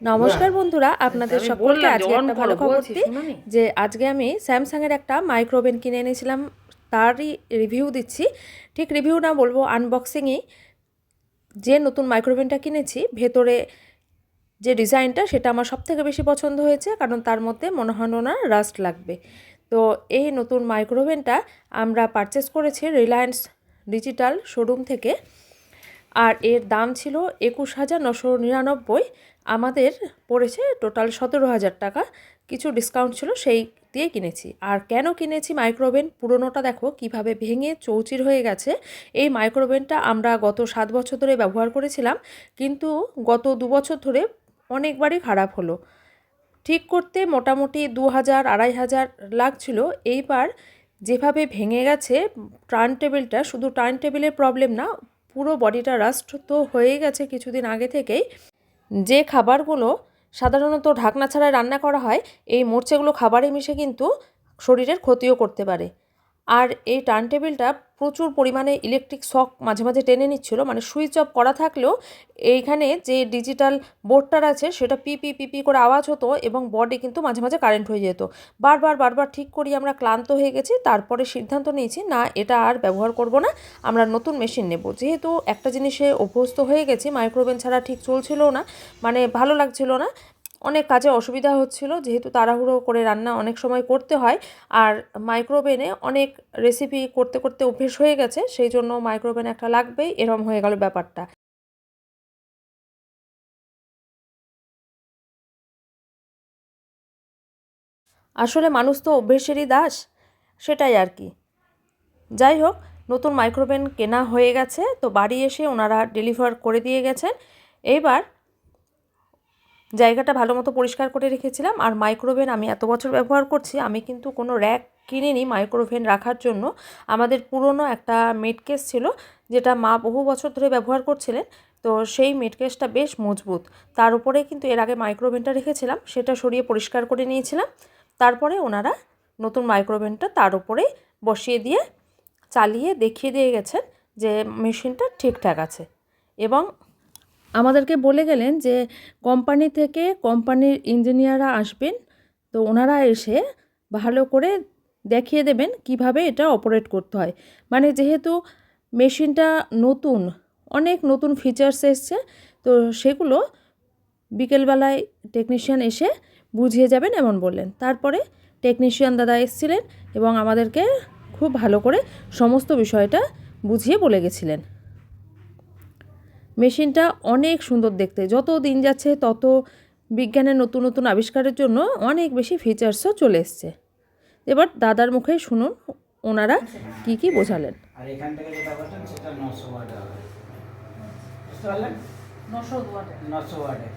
নমস্কার বন্ধুরা আপনাদের সকলকে আজকে একটা ভালো খবর দিই। যে আজকে আমি স্যামসাংয়ের একটা মাইক্রোওভেন কিনে এনেছিলাম তারই রিভিউ দিচ্ছি। ঠিক রিভিউ না বলব আনবক্সিংই যে নতুন মাইক্রোওভেনটা কিনেছি ভেতরে যে ডিজাইনটা সেটা আমার সব থেকে বেশি পছন্দ হয়েছে কারণ তার মধ্যে মনে হয় না রাস্ট লাগবে। তো এই নতুন মাইক্রোওভেনটা আমরা পারচেস করেছি রিলায়েন্স ডিজিটাল শোরুম থেকে। আর এর দাম ছিল একুশ হাজার নশো নিরানব্বই। আমাদের পড়েছে টোটাল সতেরো হাজার টাকা। কিছু ডিসকাউন্ট ছিল সেই দিয়ে কিনেছি। আর কেন কিনেছি মাইক্রোওভেন পুরোনোটা দেখো কীভাবে ভেঙে চৌচির হয়ে গেছে। এই মাইক্রোওভেনটা আমরা গত সাত বছর ধরে ব্যবহার করেছিলাম। কিন্তু গত দু বছর ধরে অনেকবারই খারাপ হলো। ঠিক করতে মোটামুটি দু হাজার, আড়াই হাজার লাগছিল। এইবার যেভাবে ভেঙে গেছে টার্ন টেবিলটা শুধু টার্ন টেবিলের প্রবলেম না পুরো বডিটা রাস্ট তো হয়ে গেছে কিছুদিন আগে থেকেই। যে খাবারগুলো সাধারণত ঢাকনা ছাড়া রান্না করা হয়, এই মরচেগুলো খাবারে মিশে কিন্তু শরীরের ক্ষতিও করতে পারে। আর এই টার্ন টেবিলটা প্রচুর পরিমাণে ইলেকট্রিক শক মাঝে মাঝে টেনে নিচ্ছিল মানে সুইচ অফ করা থাকলেও এইখানে যে ডিজিটাল বোর্ডটার আছে সেটা পি পি পি পি করে আওয়াজ হতো এবং বডি কিন্তু মাঝে মাঝে কারেন্ট হয়ে যেত। বারবার বারবার ঠিক করি আমরা ক্লান্ত হয়ে গেছি, তারপরে সিদ্ধান্ত নিয়েছি, না, এটা আর ব্যবহার করব না, আমরা নতুন মেশিন নেব। যেহেতু একটা জিনিসে অভ্যস্ত হয়ে গেছি, মাইক্রোওভেন ছাড়া ঠিক চলছিল না মানে ভালো লাগছিল না অনেক কাজে অসুবিধা হচ্ছিল, যেহেতু তাড়াহুড়ো করে রান্না অনেক সময় করতে হয়। আর মাইক্রোওভেনে অনেক রেসিপি করতে করতে অভ্যেস হয়ে গেছে, সেই জন্য মাইক্রোওভেন একটা লাগবেই, এরম হয়ে গেল ব্যাপারটা। আসলে মানুষ তো অভ্যেসেরই দাস, সেটাই আর কি। যাই হোক, নতুন মাইক্রোওভেন কেনা হয়ে গেছে, তো বাড়ি এসে ওনারা ডেলিভার করে দিয়ে গেছেন। এইবার জায়গাটা ভালো মতো পরিষ্কার করে রেখেছিলাম। আর মাইক্রোওভেন আমি এত বছর ব্যবহার করছি, আমি কিন্তু কোনো র্যাক কিনিনি মাইক্রোওভেন রাখার জন্য। আমাদের পুরনো একটা মেটকেস ছিল, যেটা মা বহু বছর ধরে ব্যবহার করছিলেন। তো সেই মেটকেসটা বেশ মজবুত। তার উপরে কিন্তু এর আগে মাইক্রোওভেনটা রেখেছিলাম, সেটা সরিয়ে পরিষ্কার করে নিয়েছিলাম। তারপরে ওনারা নতুন মাইক্রোওভেনটা তার উপরে বসিয়ে দিয়ে, চালিয়ে দেখিয়ে দিয়ে গেছেন যে মেশিনটা ঠিকঠাক আছে। এবং আমাদেরকে বলে গেলেন যে কোম্পানি থেকে কোম্পানির ইঞ্জিনিয়াররা আসবেন, তো ওনারা এসে ভালো করে দেখিয়ে দেবেন কীভাবে এটা অপারেট করতে হয়। মানে যেহেতু মেশিনটা নতুন, অনেক নতুন ফিচার্স এসছে, তো সেগুলো বিকেলবেলায় টেকনিশিয়ান এসে বুঝিয়ে যাবেন এমন বললেন। তারপরে টেকনিশিয়ান দাদা এসেছিলেন এবং আমাদেরকে খুব ভালো করে সমস্ত বিষয়টা বুঝিয়ে বলে গেছিলেন। মেশিনটা অনেক সুন্দর দেখতে। যত দিন যাচ্ছে তত বিজ্ঞানের নতুন নতুন আবিষ্কারের জন্য অনেক বেশি ফিচার্সও চলে এসছে। এবার দাদার মুখে শুনুন ওনারা কি কি বোঝালেন। আর এখান থেকে যেটা বলছেন সেটা নশো ওয়াট হবে। বুঝতে পারলেন? নশো ওয়াটে। নশো ওয়াটে।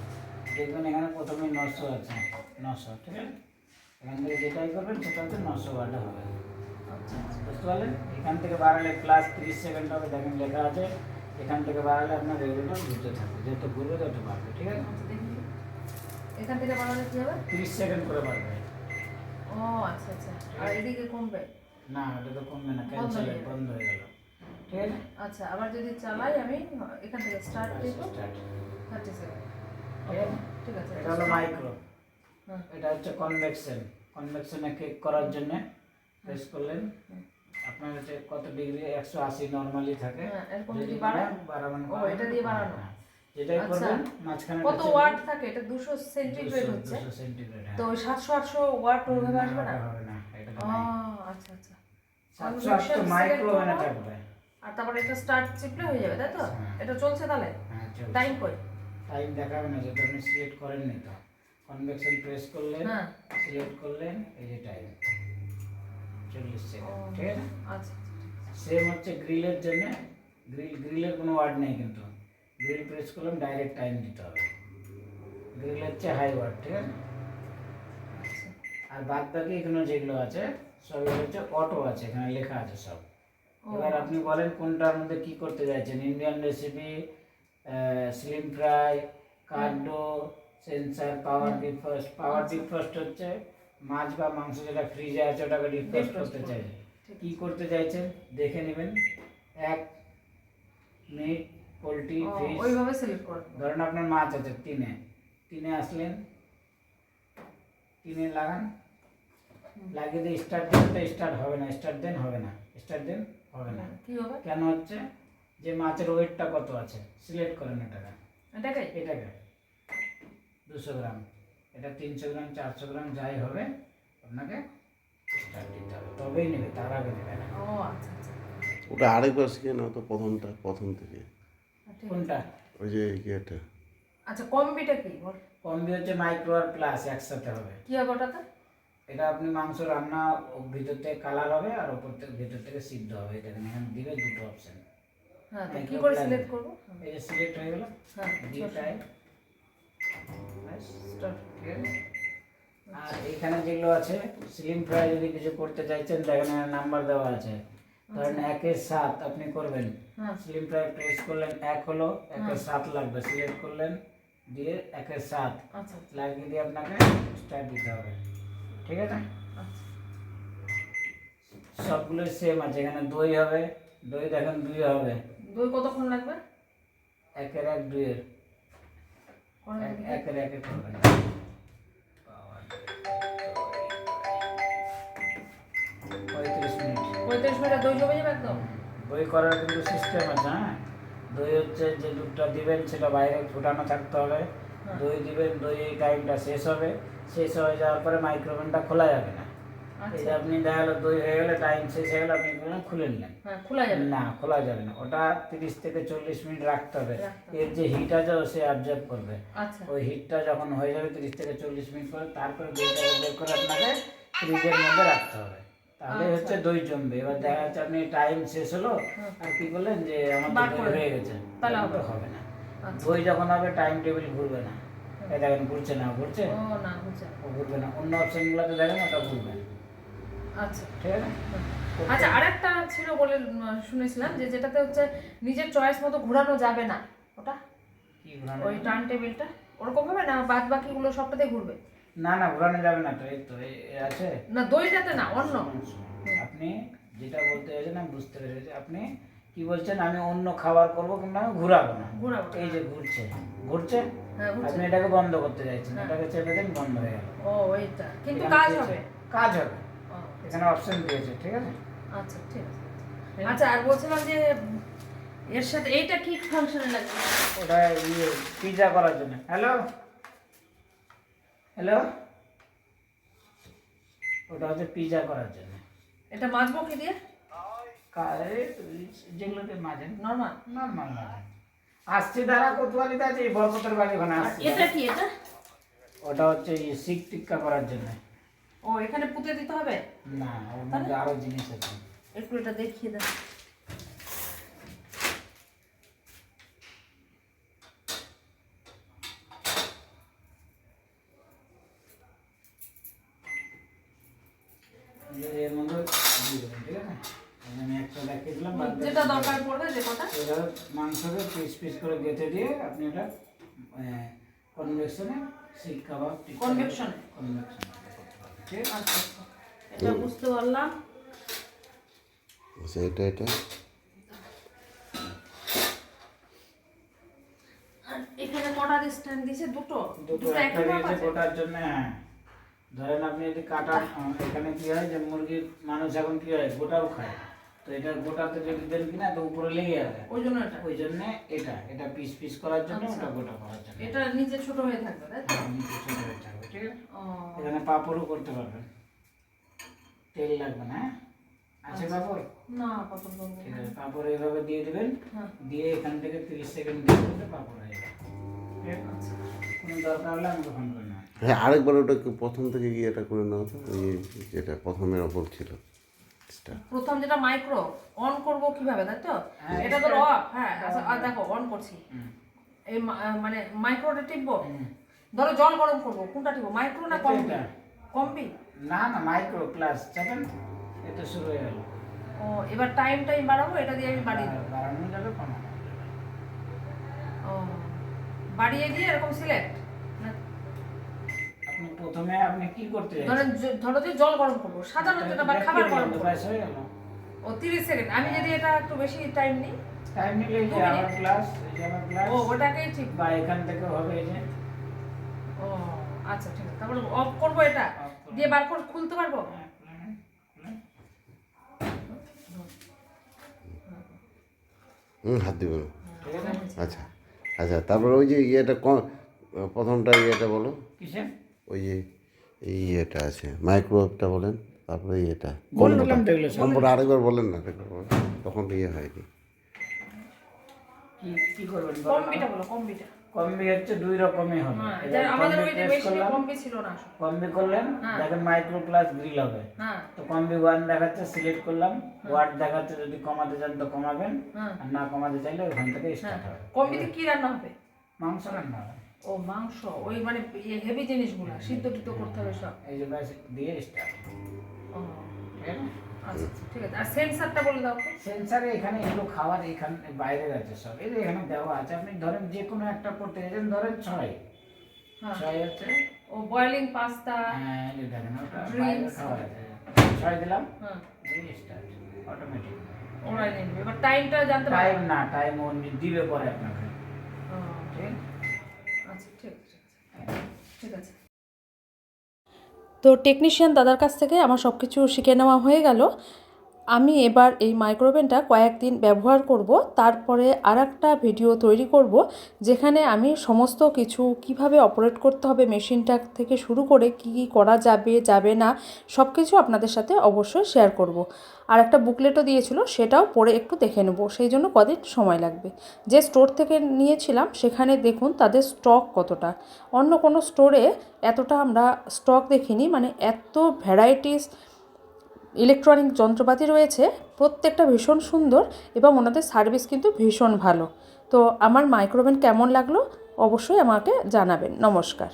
দেখবেন এখানে প্রথমে নশো আছে নশো ঠিক আছে? এখান থেকে যেটাই করবেন সেটা হচ্ছে নশো ওয়াটে হবে। বুঝতে পারলেন? এখান থেকে বাড়ালে প্লাস তিরিশ সেকেন্ড হবে দেখেন লেখা আছে। এখান থেকে বাড়ালে আপনার রেগুলার ঘুরতে থাকবে। যত ঘুরবে তত বাড়বে ঠিক আছে? এখান থেকে বানালে কি হবে? তিরিশ সেকেন্ড করে বাড়বে। ও আচ্ছা আচ্ছা। আর এদিকে কমবে? না ওটা তো কমবে না ক্যান্সেল বন্ধ হয়ে গেল। ঠিক আছে? আচ্ছা আবার যদি চালাই আমি এখান থেকে স্টার্ট দিব. থার্টি সেকেন্ড ঠিক আছে? এটা হলো মাইক্রো এটা হচ্ছে কনভেকশন কনভেকশনে কেক করার জন্য প্রেস করলেন। হুম। আপনার হচ্ছে কত ডিগ্রি একশো আশি নর্মালি থাকে। হ্যাঁ, এরকম যদি বাড়ান? ও, এটা দিয়ে বাড়ানো? হ্যাঁ, যেটাই আচ্ছা। করবেন মাঝখানে কত ওয়াট থাকে? এটা দুশো সেন্টিগ্রেড হচ্ছে। সেন্টিগ্রেড তো ওই সাতশো আটশো ওয়াট ওইভাবে আসবে না? হবে না এটা ও আচ্ছা আচ্ছা। সাতশো আটশো convection মাইক্রো ওভেনে থাকবে। আর তারপরে এটা স্টার্ট চিপলে হয়ে যাবে তাই তো? হ্যাঁ। এটা চলছে তাহলে? হ্যাঁ টাইম কই? টাইম দেখাবে না যেটা আপনি সিলেক্ট করেননি তো। কনভেকশন প্রেস করলেন হ্যাঁ। সিলেক্ট করলেন এই যে টাইম চল্লিশ সেকেন্ড ঠিক আছে আচ্ছা সেম হচ্ছে গ্রিলের জন্য গ্রিল গ্রিলের কোনো ওয়ার্ড নেই কিন্তু। গ্রিল প্রেস করলাম ডাইরেক্ট টাইম দিতে হবে। গ্রিল হচ্ছে হাই ওয়ার্ড ঠিক আছে? আচ্ছা। আর বাদ বাকি এখানে যেগুলো আছে সব হচ্ছে অটো আছে এখানে লেখা আছে সব। এবার আপনি বলেন কোনটার মধ্যে কি করতে চাইছেন? Indian recipe slim fry কার্ডো sensor power deep power deep হচ্ছে মাছ বা মাংস যেটা ফ্রিজে আছে ওটাকে ডিপ ফার্স্ট Defrost করতে ঠিক কি করতে চাইছেন? দেখে নেবেন। এক মিট পোলট্রি ফিশ ওইভাবে সিলেক্ট করব ধরেন আপনার মাছ আছে তিনে তিনে আসলেন। তিনে লাগান। লাগিয়ে দিয়ে স্টার্ট দেন তো স্টার্ট হবে না। স্টার্ট দেন হবে না। স্টার্ট দেন হবে না। কি হবে? কেন হচ্ছে? যে মাছের ওয়েটটা কত আছে? সিলেক্ট করেন এটাকে এটাকে? এটাকে। দুশো গ্রাম। এটা তিনশো গ্রাম চারশো গ্রাম যাই হবে আপনাকে দিতে হবে। তবেই নেবে তার আগে নেবে না। ও আচ্ছা আচ্ছা। ওটা আরেকবার শিখে নাও তো প্রথমটা প্রথম থেকে। আচ্ছা, কোনটা? ওই যে ইয়েটা আচ্ছা কম্বিটা কি? বল। কমবি হচ্ছে মাইক্রো আর প্লাস একসাথে হবে। কি হবে ওটাতে? এটা আপনি মাংস রান্না ভিতর থেকে কালার হবে আর ওপর থেকে ভিতর থেকে সিদ্ধ হবে। এটা এখানে দিবে দুটো অপশন হ্যাঁ তো কি করে. সিলেক্ট করব? এই যে সিলেক্ট হয়ে গেল হ্যাঁ দিয়ে আর এখানে যেগুলো আছে স্লিম ফ্রাই যদি কিছু করতে চাইছেন দেখেন নাম্বার দেওয়া আছে। ধরেন একের সাত আপনি করবেন। হ্যাঁ। স্লিম ফ্রাই প্রেস করলেন এক হলো একের সাত লাগবে। সিলেক্ট করলেন দিয়ে একের সাত। আচ্ছা। লাগিয়ে দিয়ে আপনাকে স্টার্ট দিতে হবে। ঠিক আছে? আচ্ছা। সবগুলো সেম আছে। এখানে দই হবে। দই দেখেন দুই হবে। দই কতক্ষণ লাগবে? একের এক দুইয়ের। এক- দিবি? একের একে করবেন পঁয়ত্রিশ মিনিট। পঁয়ত্রিশ মিনিট দই জমে যাবে একদম? দই করার কিন্তু সিস্টেম আছে হ্যাঁ? দই হচ্ছে যে দুধটা দিবেন সেটা বাইরে ফুটানো থাকতে হবে। হ্যাঁ। দই দিবেন দই এই টাইমটা শেষ হবে। শেষ হয়ে যাওয়ার পরে মাইক্রোওভেনটা খোলা যাবে না। আচ্ছা। আপনি দই হয়ে গেলে টাইম শেষ হয়ে গেলে আপনি খুলে নিলেন হ্যাঁ খোলা যাবে। না খোলা যাবে না। ওটা তিরিশ থেকে চল্লিশ মিনিট রাখতে হবে। এর যে হিট আছে ও সে অবজার্ভ করবে। আচ্ছা। ওই হিটটা যখন হয়ে যাবে তিরিশ থেকে চল্লিশ মিনিট পরে তারপরে দইটাকে বের করে আপনাকে ফ্রিজের মধ্যে রাখতে হবে। তাহলে আচ্ছা। হচ্ছে দই জমবে। এবার দেখা যাচ্ছে আপনি টাইম শেষ হলো হুম। আর কি বললেন যে আমার দই হয়ে গেছে। তাহলে হবে। না। দই যখন হবে টাইম টেবিল ঘুরবে না। এই দেখেন ঘুরছে না ঘুরছে? না ঘুরবে না। অন্য অপশনগুলোতে দেখেন ওটা ঘুরবে আচ্ছা। ঠিক আছে? আচ্ছা আরেকটা ছিল বলে শুনেছিলাম যে যেটাতে হচ্ছে নিজের চয়েস মতো ঘোরানো যাবে না। ওটা? কি ওই টার্ন টেবিলটা ওরকম হবে না? বাদ বাকিগুলো সবটাতে ঘুরবে? না না ঘোরানো যাবে না তো এই তো আছে? না দইটাতে না অন্য। আপনি যেটা বলতে চাইছেন আমি বুঝতে পেরেছি। আপনি কি বলছেন আমি অন্য খাবার করব কিংবা আমি ঘুরাবো না? ঘোরাবো। এই যে ঘুরছে ঘুরছে? হ্যাঁ বুঝছি আপনি এটাকে বন্ধ করতে চাইছেন এটাকে চেপে দেন বন্ধ হয়ে গেল। ও ওইটা কিন্তু কাজ হবে। কাজ হবে। এখানে অপশন দিয়েছে ঠিক আছে? আচ্ছা ঠিক আছে। আচ্ছা আর বলছিলাম যে এর সাথে এইটা কি ফাংশনে লাগবে? ওটা ইয়ে পিজা করার জন্য। হ্যালো হ্যালো ওটা হচ্ছে পিজা করার জন্য। এটা মাজবো কি দিয়ে? যেগুলোতে মাজেন নর্মাল নর্মাল মাজেন আসছে দ্বারা কোতোয়ালিতে আছে এই বরকতের বাড়ি ওখানে আসছে। এটা কি এটা? ওটা হচ্ছে শিক টিক্কা করার জন্য। ও এখানে পুঁতে দিতে হবে? না ওর মধ্যে আরও জিনিস আছে। একটু এটা দেখিয়ে দিলাম যেটা দরকার পড়বে যে কটা? মাংসকে পিস পিস করে গেঁথে দিয়ে আপনি এটা কনভেকশনে শিক কাবাব Convection? কনভেকশন ঠিক আছে? আচ্ছা আচ্ছা। এটা বুঝতে পারলাম। আচ্ছা এটা এটা। এখানে কটা স্ট্যান্ড দিয়েছে? দুটো? দুটো একটা দিয়েছে গোটার জন্য হ্যাঁ। ধরেন আপনি যদি আহ, এখানে কি হয় যে মুরগির মানুষ এখন কি হয় গোটাও খায়। তো এটা গোটাতে যদি দেন কিনা তো উপরে লেগে যাবে। ওই জন্য এটা। ওই জন্য এটা এটা পিস পিস করার জন্য আচ্ছা। ওটা গোটা করার জন্য। এটা নিচে ছোট হয়ে থাকবে তাই তো? হ্যাঁ, নিচে ছোট হয়ে থাকবে, ঠিক আছে? ও, এখানে পাপড়ও করতে পারবেন। তেল লাগবে না? হ্যাঁ? আছে আচ্ছা। পাপড় না। ঠিক আছে পাপড় এইভাবে দিয়ে দিবেন। হ্যাঁ। দিয়ে এখান থেকে তিরিশ সেকেন্ড দিয়ে দিলে পাপড় হয়ে যাবে। আছে? আচ্ছা কোনো দরকার হলে আমাকে ফোন করে হ্যাঁ আরেকবার ওটা প্রথম থেকে গিয়ে এটা করে নাও তো। যেটা প্রথমের ওপর ছিল. প্রথম যেটা মাইক্রো অন করব কীভাবে তাই তো? হ্যাঁ, এটা তো অফ হ্যাঁ আচ্ছা আর দেখো অন করছি। এই মা- মানে মাইক্রোটা টিপবো? হুম। ধরো জল গরম করব কোনটা টিপবো? মাইক্রো না কম্বি। কম্বি? না না মাইক্রো প্লাস চাপেন এটা শুরু হয়ে গেল। ও এবার টাইম টাইম বাড়াবো? এটা দিয়ে আমি বাড়িয়ে দেবো। বাড়ানো যাবে যাবে ও বাড়িয়ে দিয়ে এরকম সিলেক্ট আপনি প্রথমে আপনি কি করতে ধরেন ধরো যে জল গরম করব। সাধারণ যেটা বা খাবার গরম করব। হয়ে ও তিরিশ সেকেন্ড আমি যদি এটা একটু বেশি টাইম নিই? টাইম নিলে যে এই যে আবার প্লাস ও ওটাকেই ঠিক। বা এখান থেকে হবে এই যে। ও আচ্ছা ঠিক আছে। তারপরে অফ করব এটা। দিয়ে বার করে খুলতে পারব হ্যাঁ। হুম হাত দিব আচ্ছা আচ্ছা তারপরে ওই যে ইয়েটা ক- প্রথমটা ইয়েটা বলো ওই যে এই ইয়েটা আছে মাইক্রোওয়েভটা বলেন তারপরে ইয়েটা। নম্বরটা আরেকবার বলেন না। তখন ইয়ে হয়নি কি কম্বিটা বলো কম্বিটা কম্বি হচ্ছে দুই রকমই হবে। হ্যাঁ আমাদের কম্বি ছিল না। করলেন হ্যাঁ। দেখেন মাইক্রো প্লাস গ্রিল হবে। হ্যাঁ। তো কম্বি ওয়ান দেখাচ্ছে সিলেক্ট করলাম। ওয়াট দেখাচ্ছে যদি কমাতে চান তো কমাবেন। আর না কমাতে চাইলে ওখান থেকে স্টার্ট হবে। কম্বিতে কি রান্না হবে? মাংস রান্না হবে। ও মাংস ওই মানে হেভি জিনিসগুলো সিদ্ধ টিদ্ধ করতে হবে সব। এই যে দিয়ে স্টার্ট ও। ঠিক আছে? আচ্ছা আচ্ছা, ঠিক আছে। আর সেন্সারটা বলে দাও সেন্সারে এখানে এগুলো খাওয়ার এখানে বাইরে আছে সব। এই যে এখানে দেওয়া আছে আপনি ধরেন যে কোনো একটা করতে ধরেন ছয়। হ্যাঁ। ছয় ও বয়েলিং পাস্তা হ্যাঁ, এই দেখেন ওটা Drinks. আছে। ছয় দিলাম। হ্যাঁ। স্টার্ট অটোমেটিক ওরাই এবার টাইমটা জানতে টাইম না টাইম ও দিবে পরে আপনাকে। ঠিক? আচ্ছা ঠিক ঠিক আছে। ঠিক আছে। তো টেকনিশিয়ান দাদার কাছ থেকে আমার সব কিছু শিখে নেওয়া হয়ে গেল। আমি এবার এই মাইক্রোওভেনটা কয়েকদিন ব্যবহার করব, তারপরে আর একটা ভিডিও তৈরি করব, যেখানে আমি সমস্ত কিছু কীভাবে অপারেট করতে হবে, মেশিনটা থেকে শুরু করে কি কি করা যাবে যাবে না সব কিছু আপনাদের সাথে অবশ্যই শেয়ার করব। আর একটা বুকলেটও দিয়েছিল, সেটাও পরে একটু দেখে নেব, সেই জন্য কদিন সময় লাগবে। যে স্টোর থেকে নিয়েছিলাম, সেখানে দেখুন তাদের স্টক কতটা। অন্য কোনো স্টোরে এতটা আমরা স্টক দেখিনি মানে এত ভ্যারাইটিস ইলেকট্রনিক যন্ত্রপাতি রয়েছে, প্রত্যেকটা ভীষণ সুন্দর এবং ওনাদের সার্ভিস কিন্তু ভীষণ ভালো। তো আমার মাইক্রোওভেন কেমন লাগল অবশ্যই আমাকে জানাবেন। নমস্কার।